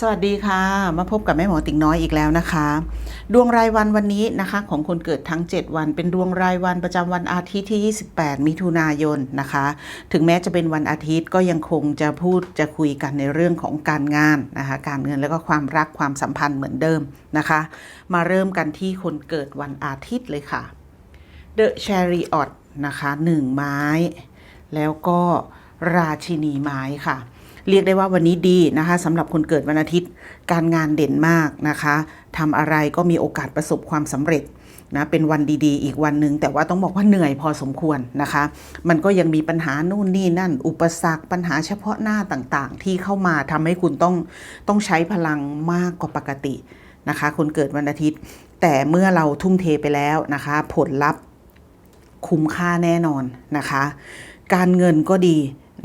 สวัสดีค่ะ มาพบกับแม่หมอติ๋งน้อยอีกแล้วนะคะ ดวงรายวันวันนี้นะคะ ของคนเกิดทั้ง 7 วันเป็นดวงรายวันประจำวันอาทิตย์ที่ 28 มิถุนายนนะคะ ถึงแม้จะเป็นวันอาทิตย์ก็ยังคงจะพูดจะคุยกันในเรื่องของการงานนะคะ การเงินแล้วก็ความรักความสัมพันธ์เหมือนเดิมนะคะ มาเริ่มกันที่คนเกิดวันอาทิตย์เลยค่ะ The Chariot นะคะ1ไม้ แล้วก็ราชินีไม้ค่ะ เรียกได้ว่าวันนี้ดีนะคะสำหรับคนเกิดวันอาทิตย์ การงานเด่นมากนะคะทำอะไรก็มีโอกาสประสบความสำเร็จนะเป็นวันดีๆ อีกวันหนึ่งแต่ว่าต้องบอกว่าเหนื่อยพอสมควรนะคะ มันก็ยังมีปัญหานู่นนี่นั่น อุปสรรคปัญหาเฉพาะหน้าต่างๆ ที่เข้ามาทำให้คุณต้องต้องใช้พลังมากกว่าปกตินะคะ คนเกิดวันอาทิตย์ แต่เมื่อเราทุ่มเทไปแล้วนะคะ ผลลัพธ์คุ้มค่าแน่นอนนะคะ การเงินก็ดี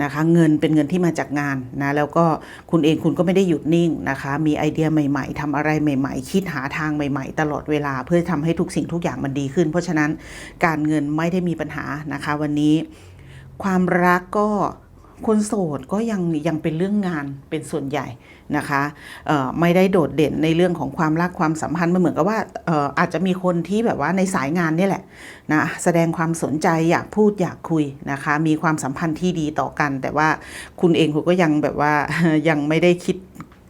นะคะเงินเป็นเงินที่มาจากงานนะแล้วก็คุณเองคุณก็ไม่ได้หยุดนิ่งนะคะมีไอเดียใหม่ ๆทำอะไรใหม่ ๆ คิดหาทางใหม่ ๆ ตลอดเวลาเพื่อทำให้ทุกสิ่งทุกอย่างมันดีขึ้น เพราะฉะนั้นการเงินไม่ได้มีปัญหานะคะ วันนี้ ความรักก็ คนโสดก็ยังยังเป็นเรื่องงานเป็นส่วนใหญ่นะคะไม่ได้โดดเด่นในเรื่องของความรักความสัมพันธ์มันเหมือนกับว่าอออาจจะมีคนที่แบบว่าในสายงานนี่แหละนะแสดงความสนใจอยากพูดอยากคุยนะคะมีความสัมพันธ์ที่ดีต่อกัน แต่ว่าคุณเองคุณก็ยังแบบว่ายังไม่ได้คิด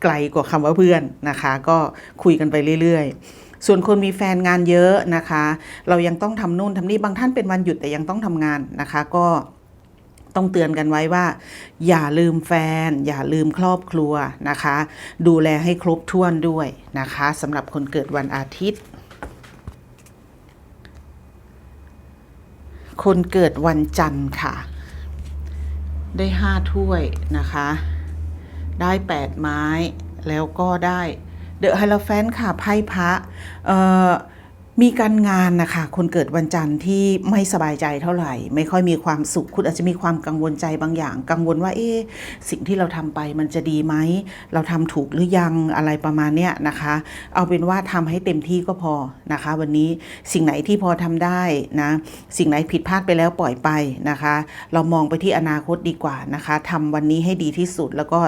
ไกลกว่าคำว่าเพื่อนนะคะ ก็คุยกันไปเรื่อยๆ ส่วนคนมีแฟนงานเยอะนะคะ เรายังต้องทำนู่นทำนี่บางท่านเป็นวันหยุดแต่ยังต้องทำงานนะคะ ก็ ต้องเตือนกันไว้ว่า อย่าลืมแฟน อย่าลืมครอบครัวนะคะ ดูแลให้ครบถ้วนด้วยนะคะสำหรับคนเกิดวันอาทิตย์ คนเกิดวันจันทร์ค่ะ ได้ห้าถ้วยนะคะ ได้แปดไม้แล้วก็ได้เดอะไฮโลแฟนค่ะไพ่พระเอ่อ มีการงานนะคะคนเกิดวันจันทร์ที่ไม่สบายใจเท่าไหร่ ไม่ค่อยมีความสุขคุณอาจจะมีความกังวลใจบางอย่าง กังวลว่าเอ๊ะสิ่งที่เราทำไปมันจะดีไหมเราทำถูกหรือยังอะไรประมาณเนี้ยนะคะ เอาเป็นว่าทำให้เต็มที่ก็พอนะคะ วันนี้สิ่งไหนที่พอทำได้นะสิ่งไหนผิดพลาดไปแล้วปล่อยไปนะคะ เรามองไปที่อนาคตดีกว่านะคะทำวันนี้ให้ดีที่สุดแล้วก็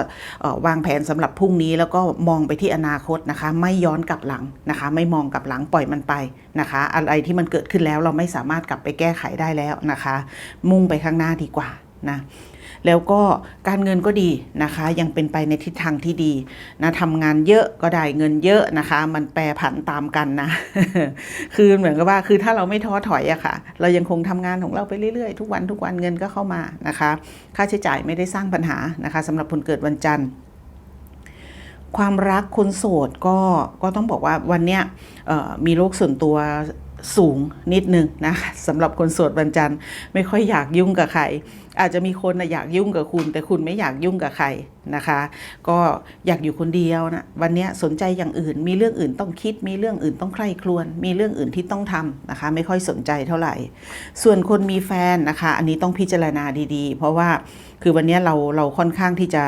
วางแผนสำหรับพรุ่งนี้แล้วก็มองไปที่อนาคตนะคะ ไม่ย้อนกลับหลังนะคะ ไม่มองกลับหลังปล่อยมันไปนะคะ อะไรที่มันเกิดขึ้นแล้วเราไม่สามารถกลับไปแก้ไขได้แล้วนะคะ มุ่งไปข้างหน้าดีกว่านะแล้วก็การเงินก็ดีนะคะ ยังเป็นไปในทิศทางที่ดีนะทำงานเยอะก็ได้เงินเยอะนะคะ มันแปรผันตามกันนะ คือเหมือนกับว่าคือถ้าเราไม่ท้อถอยอะค่ะ เรายังคงทำงานของเราไปเรื่อยๆ ทุกวันทุกวันเงินก็เข้ามานะคะ ค่าใช้จ่ายไม่ได้สร้างปัญหานะคะสำหรับคนเกิดวันจันทร์ ความรักคนโสดก็ก็ต้องบอกว่าวันเนี้ยมีโลกส่วนตัวสูงนิดนึงนะคะสำหรับคนโสดวันจันทร์ไม่ค่อยอยากยุ่งกับใคร อาจจะมีคนนะอยากยุ่งกับคุณ แต่คุณไม่อยากยุ่งกับใครนะคะ ก็อยากอยู่คนเดียวนะวันนี้สนใจอย่างอื่น มีเรื่องอื่นต้องคิด มีเรื่องอื่นต้องใคร่ครวญมีเรื่องอื่นที่ต้องทำนะคะ ไม่ค่อยสนใจเท่าไหร่ ส่วนคนมีแฟนนะคะ อันนี้ต้องพิจารณาดีๆ เพราะว่าคือวันนี้เราเราค่อนข้างที่จะ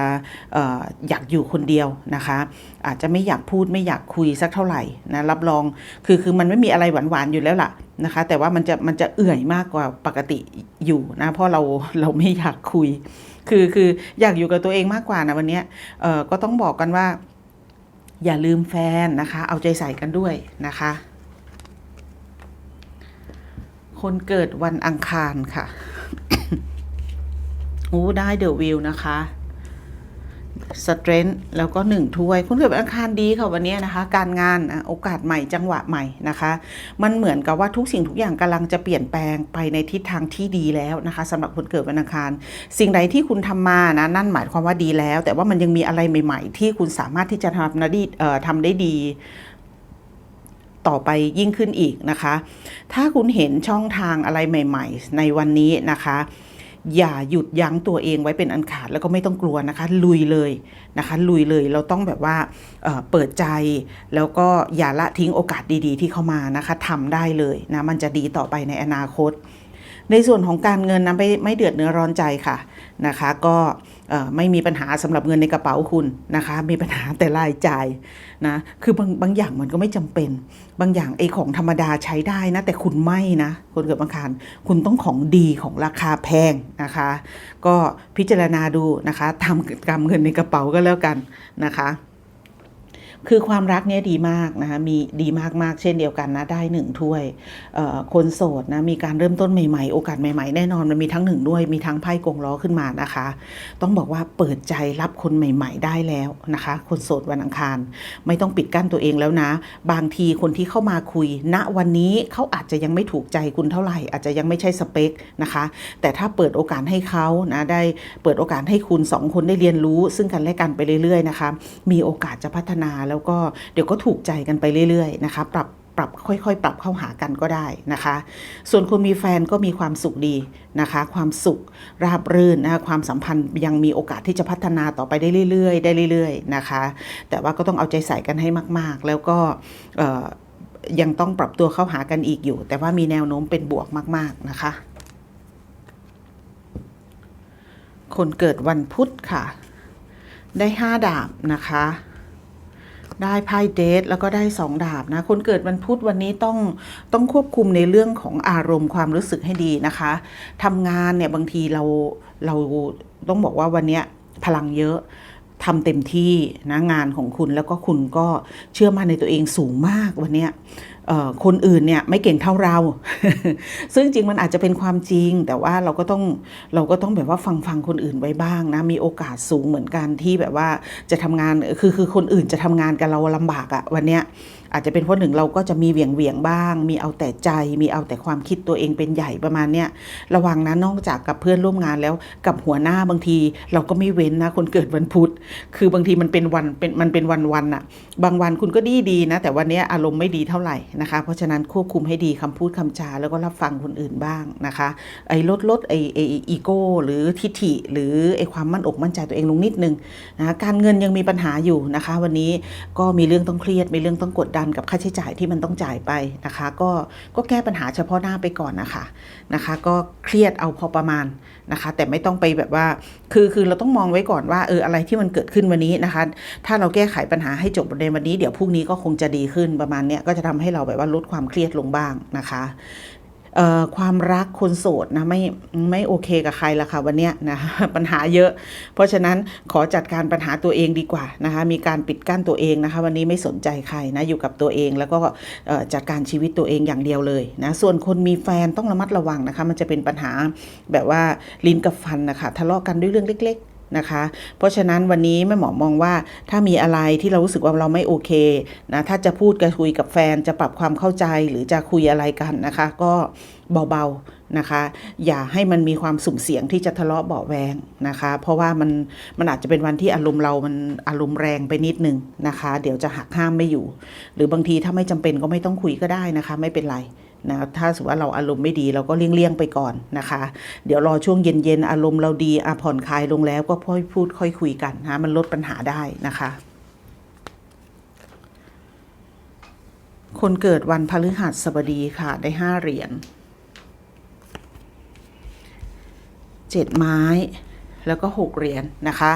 อออยากอยู่คนเดียวนะคะ อาจจะไม่อยากพูดไม่อยากคุยสักเท่าไหร่นะรับรองคือคือมันไม่มีอะไรหวานๆอยู่แล้วล่ะนะคะ แต่ว่ามันจะมันจะเอื่อยมากกว่าปกติอยู่นะเพราะเราเราไม่อยากคุย คือคืออยากอยู่กับตัวเองมากกว่านะวันนี้เออก็ต้องบอกกันว่า อย่าลืมแฟนนะคะ เอาใจใส่กันด้วยนะคะ คนเกิดวันอังคารค่ะโอ้ได้เดอะวิวนะคะ สเตรน h แล้วก็หนึ่งถ้วย คุณเกิดวันอังคารดีค่ะวันนี้นะคะ การงานโอกาสใหม่จังหวะใหม่นะคะ มันเหมือนกับว่าทุกสิ่งทุกอย่างกำลังจะเปลี่ยนแปลงไปในทิศทางที่ดีแล้วนะคะสำหรับคนเกิดวันอังคาร สิ่งใดที่คุณทำมานะนั่นหมายความว่าดีแล้ว แต่ว่ามันยังมีอะไรใหม่ ๆ ที่คุณสามารถที่จะทำนะดีเอ่อทำได้ดีต่อไปยิ่งขึ้นอีกนะคะ ถ้าคุณเห็นช่องทางอะไรใหม่ ๆ ในวันนี้นะคะ อย่าหยุดยั้งตัวเองไว้เป็นอันขาดแล้วก็ไม่ต้องกลัวนะคะ ลุยเลยนะคะ ลุยเลยเราต้องแบบว่าเเปิดใจ แล้วก็อย่าละทิ้งโอกาสดีๆ ที่เข้ามานะคะทำได้เลยนะมันจะดีต่อไปในอนาคต ในส่วนของการเงินนะไม่ไม่เดือดเนื้อร้อนใจค่ะนะคะ ก็ ไม่มีปัญหาสำหรับเงินในกระเป๋าคุณนะคะ มีปัญหาแต่รายจ่ายนะคือบางบางอย่างมันก็ไม่จำเป็น บางอย่างไอ้ของธรรมดาใช้ได้นะ แต่คุณไม่นะคนเกิดบางคารคุณต้องของดีของราคาแพงนะคะ ก็พิจารณาดูนะคะทำกรรมเงินในกระเป๋าก็แล้วกันนะคะ คือความรักเนี่ยดีมากนะคะมีดีมากๆเช่นเดียวกันนะได้หนึ่งถ้วยคนโสดนะมีการเริ่มต้นใหม่ๆ โอกาสใหม่ๆ แน่นอนมันมีทั้งหนึ่งด้วยมีทั้งไพ่กงล้อขึ้นมานะคะ ต้องบอกว่าเปิดใจรับคนใหม่ ๆ ได้แล้วนะคะ คนโสดวันอังคาร ไม่ต้องปิดกั้นตัวเองแล้วนะ บางทีคนที่เข้ามาคุยณวันนี้เขาอาจจะยังไม่ถูกใจคุณเท่าไหร่ อาจจะยังไม่ใช่สเปคนะคะ แต่ถ้าเปิดโอกาสให้เขานะได้เปิดโอกาสให้คุณสองคนได้เรียนรู้ ซึ่งกันและกันไปเรื่อยๆนะคะมีโอกาสจะพัฒนาแล้วแล้วก็เดี๋ยวก็ถูกใจกันไปเรื่อยๆนะคะปรับปรับค่อยๆ ปรับเข้าหากันก็ได้นะคะ ส่วนคนมีแฟนก็มีความสุขดีนะคะ ความสุขราบรื่นนะคะความสัมพันธ์ยังมีโอกาสที่จะพัฒนาต่อไปได้เรื่อยๆ ได้เรื่อย ๆ นะคะ แต่ว่าก็ต้องเอาใจใส่กันให้มากๆ แล้วก็ยังต้องปรับตัวเข้าหากันอีกอยู่ แต่ว่ามีแนวโน้มเป็นบวกมาก ๆ นะคะ คนเกิดวันพุธค่ะ ได้ห้าดาบนะคะ ได้ไพ่เดทแล้วก็ได้สองดาบนะ คนเกิดวันพุธวันนี้ต้องต้องควบคุมในเรื่องของอารมณ์ความรู้สึกให้ดีนะคะทำงานเนี่ยบางทีเราเราต้องบอกว่าวันนี้พลังเยอะทำเต็มที่นะงานของคุณแล้วก็คุณก็เชื่อมั่นในตัวเองสูงมากวันนี้ คนอื่นเนี่ยไม่เก่งเท่าเรา ซึ่งจริงมันอาจจะเป็นความจริง แต่ว่าเราก็ต้องเราก็ต้องแบบว่าฟังฟังคนอื่นไว้บ้างนะ มีโอกาสสูงเหมือนกันที่แบบว่าจะทำงาน คือคือคนอื่นจะทำงานกับเราลำบากอะวันเนี้ย อาจจะเป็นเพราะหนึ่งเราก็จะมีเหวี่ยงเวียงบ้าง มีเอาแต่ใจ มีเอาแต่ความคิดตัวเองเป็นใหญ่ประมาณเนี้ยระวังนะนอกจากกับเพื่อนร่วมงานแล้วกับหัวหน้าบางที เราก็ไม่เว้นนะ คนเกิดวันพุธ คือบางทีมันเป็นวันเป็นมันเป็นวันวันอะบางวันคุณก็ดีดีนะ แต่วันนี้อารมณ์ไม่ดีเท่าไหร่นะคะ เพราะฉะนั้นควบคุมให้ดีคำพูดคำจาแล้วก็รับฟังคนอื่นบ้างนะคะไอ้ลดลดไอ้ไอ้อีโก้หรือทิฐิ หรือไอ้ความมั่นอกมั่นใจตัวเองลงนิดนึงนะการเงินยังมีปัญหาอยู่นะคะ วันนี้ก็มีเรื่องต้องเครียดมีเรื่องต้องกดดันกับค่าใช้จ่ายที่มันต้องจ่ายไปนะคะ ก็ก็แก้ปัญหาเฉพาะหน้าไปก่อนนะคะนะคะ ก็เครียดเอาพอประมาณนะคะ แต่ไม่ต้องไปแบบว่าคือคือเราต้องมองไว้ก่อนว่าเอออะไรที่มันเกิดขึ้นวันนี้นะคะ ถ้าเราแก้ไขปัญหาให้จบในวันนี้เดี๋ยวพรุ่งนี้ก็คงจะดีขึ้นประมาณเนี้ยก็จะทำให้เราแบบว่าลดความเครียดลงบ้างนะคะ ความรักคนโสดนะไม่ไม่โอเคกับใครละค่ะวันเนี้ยนะปัญหาเยอะ เพราะฉะนั้นขอจัดการปัญหาตัวเองดีกว่านะคะมีการปิดกั้นตัวเองนะคะ วันนี้ไม่สนใจใครนะอยู่กับตัวเองแล้วก็จัดการชีวิตตัวเองอย่างเดียวเลยนะส่วนคนมีแฟนต้องระมัดระวังนะคะ มันจะเป็นปัญหาแบบว่าลิ้นกับฟันนะคะทะเลาะกันด้วยเรื่องเล็ก นะคะ เพราะฉะนั้นวันนี้แม่หมอมองว่าถ้ามีอะไรที่เรารู้สึกว่าเราไม่โอเคนะถ้าจะพูดกับคุยกับแฟนจะปรับความเข้าใจหรือจะคุยอะไรกันนะคะ ก็เบาๆนะคะ อย่าให้มันมีความสุ่มเสี่ยงที่จะทะเลาะเบาแวงนะคะ เพราะว่ามันมันอาจจะเป็นวันที่อารมณ์เรามันอารมณ์แรงไปนิดนึงนะคะ เดี๋ยวจะหักห้ามไม่อยู่ หรือบางทีถ้าไม่จำเป็นก็ไม่ต้องคุยก็ได้นะคะ ไม่เป็นไร นะถ้าสมมติว่าเราอารมณ์ไม่ดีเราก็เลี่ยงๆไปก่อนนะคะ เดี๋ยวรอช่วงเย็นๆอารมณ์เราดีอะผ่อนคลายลงแล้วก็ค่อยพูดค่อยคุยกันนะมันลดปัญหาได้นะคะคนเกิดวันพฤหัสบดีค่ะ ได้ห้าเหรียญเจ็ดไม้ แล้วก็หกเหรียญนะคะ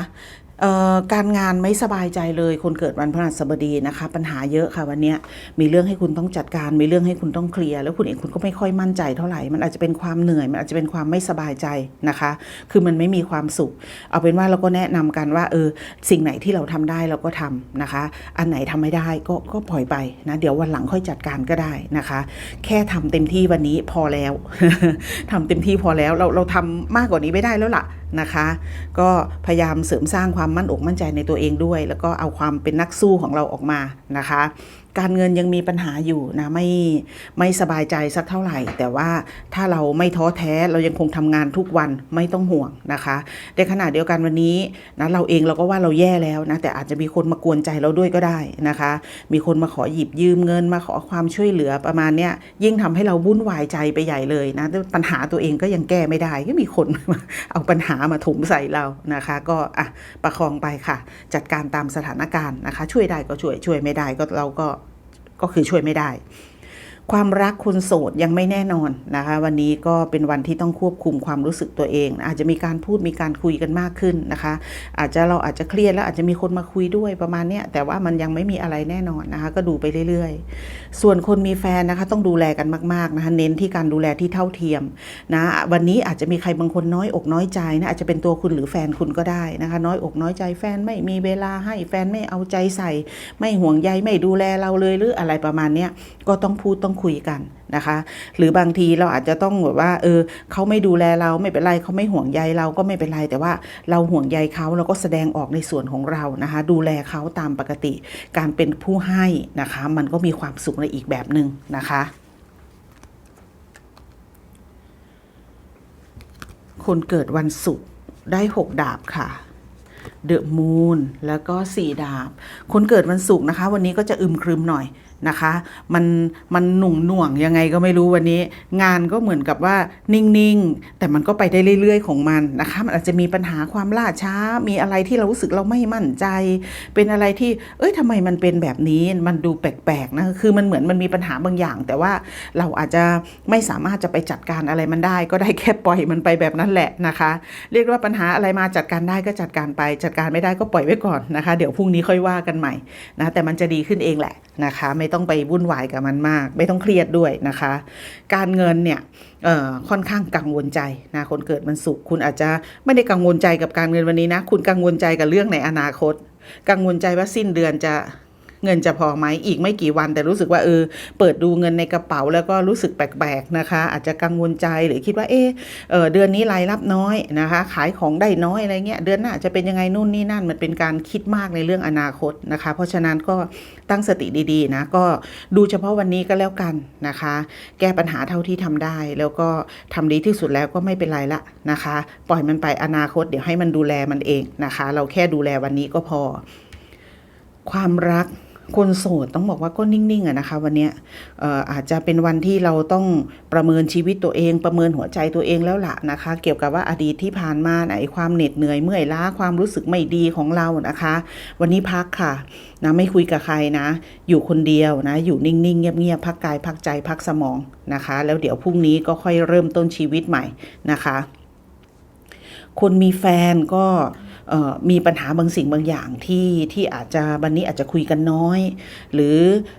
การงานไม่สบายใจเลยคนเกิดวันพฤหัสบดีนะคะ ปัญหาเยอะค่ะวันนี้มีเรื่องให้คุณต้องจัดการมีเรื่องให้คุณต้องเคลียร์แล้วคุณเองคุณก็ไม่ค่อยมั่นใจเท่าไหร่มันอาจจะเป็นความเหนื่อยมันอาจจะเป็นความไม่สบายใจนะคะ คือมันไม่มีความสุข เอาเป็นว่าเราก็แนะนำกันว่าเออสิ่งไหนที่เราทำได้เราก็ทำนะคะ อันไหนทำไม่ได้ก็ก็ปล่อยไปนะเดี๋ยววันหลังค่อยจัดการก็ได้นะคะ แค่ทำเต็มที่วันนี้พอแล้วทำเต็มที่พอแล้วเราเราทำมากกว่านี้ไม่ได้แล้วล่ะนะคะ ก็พยายามเสริมสร้างความมั่นอกมั่นใจในตัวเองด้วย แล้วก็เอาความเป็นนักสู้ของเราออกมานะคะ การเงินยังมีปัญหาอยู่นะไม่ไม่สบายใจสักเท่าไหร่ แต่ว่าถ้าเราไม่ท้อแท้เรายังคงทำงานทุกวันไม่ต้องห่วงนะคะในขณะเดียวกันวันนี้นะเราเองเราก็ว่าเราแย่แล้วนะแต่อาจจะมีคนมากวนใจเราด้วยก็ได้นะคะ มีคนมาขอหยิบยืมเงินมาขอความช่วยเหลือประมาณเนี้ยยิ่งทำให้เราวุ่นวายใจไปใหญ่เลยนะแต่ปัญหาตัวเองก็ยังแก้ไม่ได้ก็มีคนเอาปัญหามาถมใส่เรานะคะ ก็อะประคองไปค่ะ จัดการตามสถานการณ์นะคะ ช่วยได้ก็ช่วยช่วยไม่ได้ก็เราก็ ก็คือช่วยไม่ได้ ความรักคนโสดยังไม่แน่นอนนะคะ วันนี้ก็เป็นวันที่ต้องควบคุมความรู้สึกตัวเอง อาจจะมีการพูดมีการคุยกันมากขึ้นนะคะ อาจจะเราอาจจะเครียดแล้วอาจจะมีคนมาคุยด้วยประมาณเนี้ยแต่ว่ามันยังไม่มีอะไรแน่นอนนะคะ ก็ดูไปเรื่อยๆ ส่วนคนมีแฟนนะคะต้องดูแลกันมากๆนะคะเน้นที่การดูแลที่เท่าเทียมนะวันนี้อาจจะมีใครบางคนน้อยอกน้อยใจนะอาจจะเป็นตัวคุณหรือแฟนคุณก็ได้นะคะ น้อยอกน้อยใจแฟนไม่มีเวลาให้แฟนไม่เอาใจใส่ ไม่ห่วงใยไม่ดูแลเราเลยหรืออะไรประมาณเนี้ยก็ต้องพูดต้องคุยกันนะคะ หรือบางทีเราอาจจะต้องแบบว่า เออเขาไม่ดูแลเราไม่เป็นไรเขาไม่ห่วงใยเราก็ไม่เป็นไร แต่ว่าเราห่วงใยเขาเราก็แสดงออกในส่วนของเรานะคะ ดูแลเขาตามปกติ การเป็นผู้ให้นะคะ มันก็มีความสุขในอีกแบบหนึ่งนะคะคนเกิดวันศุกร์ได้หกดาบค่ะเดอะมูนแล้วก็สี่ดาบ คนเกิดวันศุกร์นะคะ วันนี้ก็จะอึมครึมหน่อย นะคะ มันมันหนุ่งหน่วงยังไงก็ไม่รู้วันนี้ งานก็เหมือนกับว่านิ่งๆ แต่มันก็ไปได้เรื่อย ๆ ของมันนะคะ มันอาจจะมีปัญหาความล่าช้า มีอะไรที่เรารู้สึกเราไม่มั่นใจ เป็นอะไรที่ เอ้ยทำไมมันเป็นแบบนี้ มันดูแปลกๆนะ คือมันเหมือนมันมีปัญหาบางอย่าง แต่ว่าเราอาจจะไม่สามารถจะไปจัดการอะไรมันได้ ก็ได้แค่ปล่อยมันไปแบบนั้นแหละนะคะ เรียกว่าปัญหาอะไรมาจัดการได้ก็จัดการไป จัดการไม่ได้ก็ปล่อยไว้ก่อนนะคะ เดี๋ยวพรุ่งนี้ค่อยว่ากันใหม่นะ แต่มันจะดีขึ้นเองแหละ นะคะ ไม่ต้องไปวุ่นวายกับมันมาก ไม่ต้องเครียดด้วยนะคะ การเงินเนี่ยค่อนข้างกังวลใจนะคนเกิดมันสุขคุณอาจจะไม่ได้กังวลใจกับการเงินวันนี้นะ คุณกังวลใจกับเรื่องในอนาคต กังวลใจว่าสิ้นเดือนจะ เงินจะพอไหมอีกไม่กี่วัน แต่รู้สึกว่าเออเปิดดูเงินในกระเป๋าแล้วก็รู้สึกแปลกๆนะคะ อาจจะกังวลใจหรือคิดว่าเออเดือนนี้รายรับน้อยนะคะ ขายของได้น้อยอะไรเงี้ยเดือนหน้าจะเป็นยังไงนู่นนี่นั่นมันเป็นการคิดมากในเรื่องอนาคตนะคะ เพราะฉะนั้นก็ตั้งสติดีๆนะก็ดูเฉพาะวันนี้ก็แล้วกันนะคะ แก้ปัญหาเท่าที่ทำได้ แล้วก็ทำดีที่สุดแล้วก็ไม่เป็นไรละนะคะ ปล่อยมันไปอนาคตเดี๋ยวให้มันดูแลมันเองนะคะ เราแค่ดูแลวันนี้ก็พอ ความรัก คนโสดต้องบอกว่าก็นิ่งๆอะนะคะ วันนี้อออาจจะเป็นวันที่เราต้องประเมินชีวิตตัวเอง ประเมินหัวใจตัวเองแล้วล่ะนะคะ เกี่ยวกับว่าอดีตที่ผ่านมาไหนความเหน็ดเหนื่อยเมื่อยล้าความรู้สึกไม่ดีของเรานะคะ วันนี้พักค่ะนะไม่คุยกับใครนะ อยู่คนเดียวนะ อยู่นิ่งๆ เงียบๆพักกายพักใจพักสมองนะคะ แล้วเดี๋ยวพรุ่งนี้ก็ค่อยเริ่มต้นชีวิตใหม่นะคะ คนมีแฟนก็ มีปัญหาบางสิ่งบางอย่างที่ที่อาจจะวันนี้อาจจะคุยกันน้อย หรือ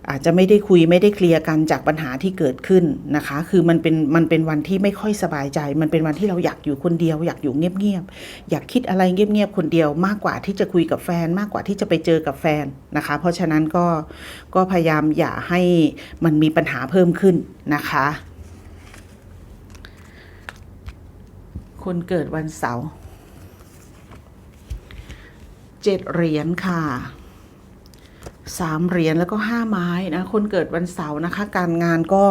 อาจจะไม่ได้คุยไม่ได้เคลียร์กันจากปัญหาที่เกิดขึ้นนะคะ คือมันเป็นมันเป็นวันที่ไม่ค่อยสบายใจ มันเป็นวันที่เราอยากอยู่คนเดียว อยากอยู่เงียบๆอยากคิดอะไรเงียบๆคนเดียวมากกว่าที่จะคุยกับแฟน มากกว่าที่จะไปเจอกับแฟนนะคะ เพราะฉะนั้นก็ก็พยายามอย่าให้มันมีปัญหาเพิ่มขึ้นนะคะคนเกิดวันเสาร์ เจ็ดเหรียญค่ะสามเหรียญแล้วก็ห้าไม้นะคนเกิดวันเสาร์นะคะ การงานก็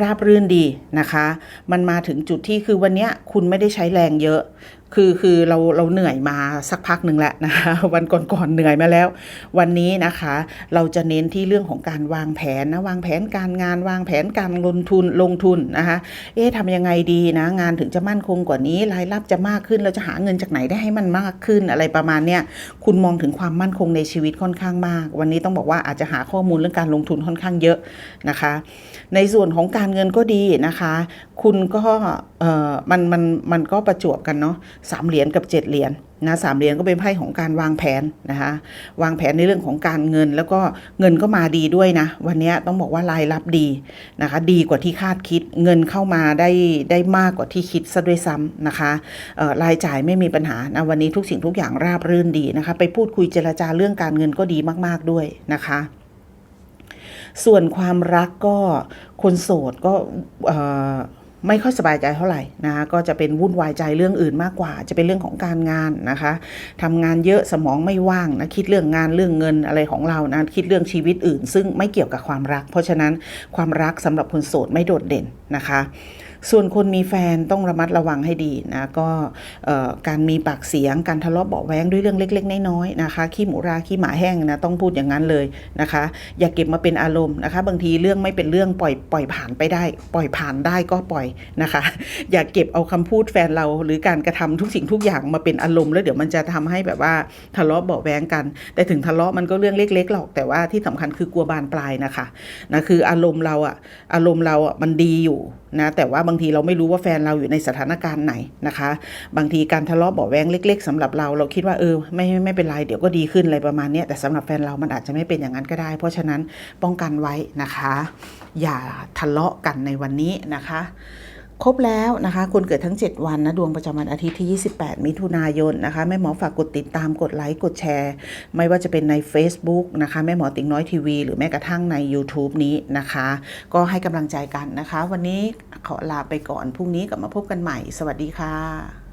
ราบรื่นดีนะคะ มันมาถึงจุดที่คือวันนี้คุณไม่ได้ใช้แรงเยอะคือคือเราเราเหนื่อยมาสักพักหนึ่งแล้วนะคะวันก่อนๆเหนื่อยมาแล้ว วันนี้นะคะ เราจะเน้นที่เรื่องของการวางแผนนะวางแผนการงานวางแผนการลงทุนลงทุนนะคะเอ๊ะทำยังไงดีนะงานถึงจะมั่นคงกว่านี้รายรับจะมากขึ้นเราจะหาเงินจากไหนได้ให้มันมากขึ้นอะไรประมาณเนี้ยคุณมองถึงความมั่นคงในชีวิตค่อนข้างมาก วันนี้ต้องบอกว่าอาจจะหาข้อมูลเรื่องการลงทุนค่อนข้างเยอะนะคะ ในส่วนของการเงินก็ดีนะคะ คุณก็เออมันมันมันก็ประจวบกันเนาะสามเหรียญกับเจ็ดเหรียญนะสามเหรียญก็เป็นไพ่ของการวางแผนนะคะวางแผนในเรื่องของการเงิน แล้วก็เงินก็มาดีด้วยนะ วันนี้ต้องบอกว่ารายรับดีนะคะดีกว่าที่คาดคิดเงินเข้ามาได้ได้มากกว่าที่คิดซะด้วยซ้ำนะคะรายจ่ายไม่มีปัญหานะวันนี้ทุกสิ่งทุกอย่างราบรื่นดีนะคะ ไปพูดคุยเจรจาเรื่องการเงินก็ดีมาก ๆด้วยนะคะส่วนความรักก็คนโสดก็ ไม่ค่อยสบายใจเท่าไหร่นะคะก็จะเป็นวุ่นวายใจเรื่องอื่นมากกว่า จะเป็นเรื่องของการงานนะคะทำงานเยอะสมองไม่ว่างนะคิดเรื่องงานเรื่องเงินอะไรของเรานะคิดเรื่องชีวิตอื่น ซึ่งไม่เกี่ยวกับความรัก เพราะฉะนั้นความรักสำหรับคนโสดไม่โดดเด่นนะคะ ส่วนคนมีแฟนต้องระมัดระวังให้ดีนะก็การมีปากเสียงการทะเลาะเบาแว้งด้วยเรื่องเล็ก ๆ น้อยๆนะคะขี้หมูราขี้หมาแห้งนะต้องพูดอย่างนั้นเลยนะคะ อย่าเก็บมาเป็นอารมณ์นะคะ บางทีเรื่องไม่เป็นเรื่องปล่อยปล่อยผ่านไปได้ ปล่อยผ่านได้ก็ปล่อยนะคะ อย่าเก็บเอาคำพูดแฟนเราหรือการกระทำทุกสิ่งทุกอย่างมาเป็นอารมณ์แล้วเดี๋ยวมันจะทำให้แบบว่าทะเลาะเบาแว้งกัน แต่ถึงทะเลาะมันก็เรื่องเล็กๆหรอกแต่ว่าที่สำคัญคือกลัวบานปลายนะคะนะคืออารมณ์เราอะอารมณ์เราอะมันดีอยู่ นะแต่ว่าบางทีเราไม่รู้ว่าแฟนเราอยู่ในสถานการณ์ไหนนะคะ บางทีการทะเลาะเบาแวงเล็ก ๆสำหรับเราเราคิดว่าเออไม่ไม่เป็นไรเดี๋ยวก็ดีขึ้นอะไรประมาณนี้แต่สำหรับแฟนเรามันอาจจะไม่เป็นอย่างนั้นก็ได้ เพราะฉะนั้นป้องกันไว้นะคะ อย่าทะเลาะกันในวันนี้นะคะ ครบแล้วนะคะ คนเกิดทั้ง 7 วันนะดวงประจำวันอาทิตย์ที่ 28 มิถุนายนนะคะแม่หมอฝากกดติดตามกดไลค์กดแชร์ ไม่ว่าจะเป็นใน Facebook นะคะแม่หมอติ๊งน้อยทีวี หรือแม้กระทั่งใน YouTube นี้นะคะ ก็ให้กำลังใจกันนะคะ วันนี้ขอลาไปก่อนพรุ่งนี้กลับมาพบกันใหม่ สวัสดีค่ะ